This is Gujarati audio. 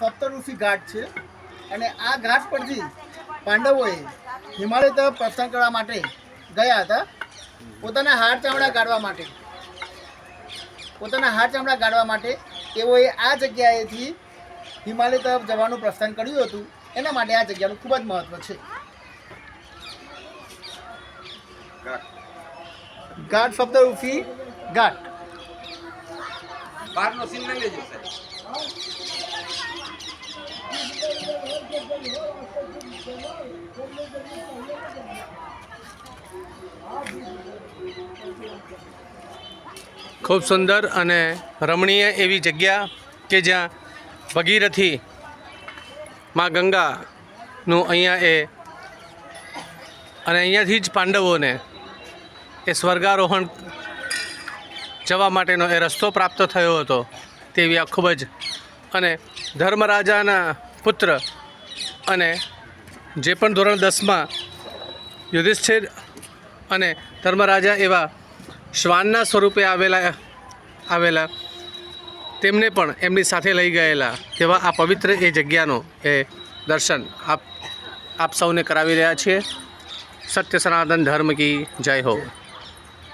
સપ્તઋષિ ઘાટ છે. અને આ ઘાટ પરથી પાંડવોએ હિમાલય તરફ પ્રસ્થાન કરવા માટે ગયા હતા. પોતાના હાડ ચામડા કાઢવા માટે. પોતાના હાડ ચામડા કાઢવા માટે તેઓએ આ જગ્યાએથી હિમાલય તરફ જવાનું પ્રસ્થાન કર્યું હતું. એના માટે આ જગ્યાનું ખૂબ જ મહત્વ છે. ઘાટ. ઉફી ઘાટ. બહારનો સીન લઈ લેજો, સાહેબ. ખૂબ સુંદર અને રમણીય એવી જગ્યા કે જ્યાં ભગીરથી માં ગંગાનું અહીંયા એ અને અહીંયાથી જ પાંડવોને એ સ્વર્ગારોહણ જવા માટેનો એ રસ્તો પ્રાપ્ત થયો હતો તેવી આ ખૂબ જ અને ધર્મરાજાના પુત્ર અને જે પણ ધોરણ દસમાં યુધિષ્ઠિર અને ધર્મરાજા એવા શ્વાનના સ્વરૂપે આવેલા આવેલા, તેમને પણ એમની સાથે લઈ ગયેલા તેવા આ પવિત્ર એ જગ્યાનો એ દર્શન આપ આપ સૌને કરાવી રહ્યા છીએ. સત્ય સનાતન ધર્મ કી જય હો.